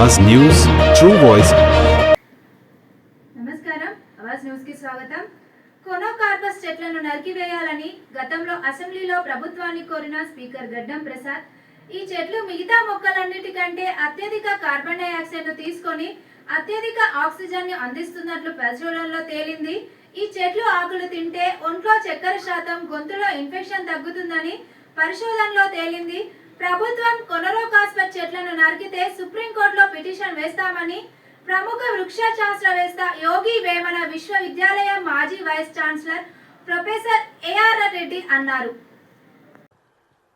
అవాజ్ news true voice నమస్కారం. అవాజ్ న్యూస్కి స్వాగతం. కొనోకార్పస్ చెట్లను నరికివేయాలని గతంలో అసెంబ్లీలో ప్రభుత్వాన్ని కోరిన స్పీకర్ గడ్డం ప్రసాద్ ఈ చెట్లు మిగతా మొక్కలన్నిటికంటే అత్యధిక కార్బన్ డైఆక్సైడ్ను తీసుకొని అత్యధిక ఆక్సిజన్ని అందిస్తున్నట్లు పరిశోధనలో తేలింది. ఈ చెట్లు ఆకులు తింటే ఒంట్లో చక్కెర శాతం గొంతులో ఇన్ఫెక్షన్ తగ్గుతుందని పరిశోధనలో తేలింది. ప్రభుత్వం కొనరో చెట్లను నరికితే సుప్రీంకోర్టులో పిటిషన్ వేస్తామని ప్రముఖ వృక్ష శాస్త్రవేత్త యోగి వేమన విశ్వవిద్యాలయం మాజీ vice chancellor professor A R అన్నారు.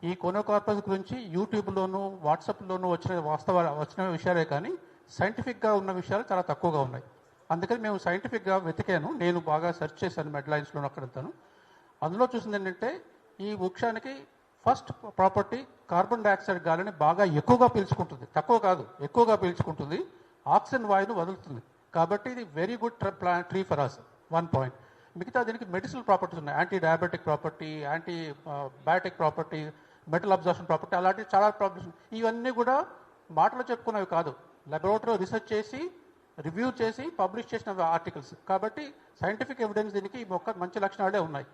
ఈ కొనోకార్పస్ గురించి యూట్యూబ్లోను వాట్సాప్లోను వచ్చిన వాస్తవ వచ్చిన విషయాలే కానీ సైంటిఫిక్గా ఉన్న విషయాలు చాలా తక్కువగా ఉన్నాయి. అందుకని మేము సైంటిఫిక్గా వెతికాను. నేను బాగా సెర్చ్ చేశాను మెడ్లైన్స్లో అక్కడంతాను అందులో చూసింది ఏంటంటే ఈ వృక్షానికి ఫస్ట్ ప్రాపర్టీ కార్బన్ డైఆక్సైడ్ గాలిని బాగా ఎక్కువగా పీల్చుకుంటుంది. తక్కువ కాదు ఎక్కువగా పీల్చుకుంటుంది. ఆక్సిజన్ వాయువును వదులుతుంది. కాబట్టి ఇది very good tree for us one point మిగతా దీనికి మెడిసినల్ ప్రాపర్టీస్ ఉన్నాయి. Antidiabetic property antibiotic property metal absorption property అలాంటి చాలా ప్రాపర్టీస్ ఇవన్నీ కూడా మాటలు చెప్పుకున్నవి కాదు. లెబొరేటరీలో రీసెర్చ్ చేసి రివ్యూ చేసి పబ్లిష్ చేసిన ఆర్టికల్స్ కాబట్టి సైంటిఫిక్ ఎవిడెన్స్ దీనికి ఈ మొక్క మంచి లక్షణాలే ఉన్నాయి.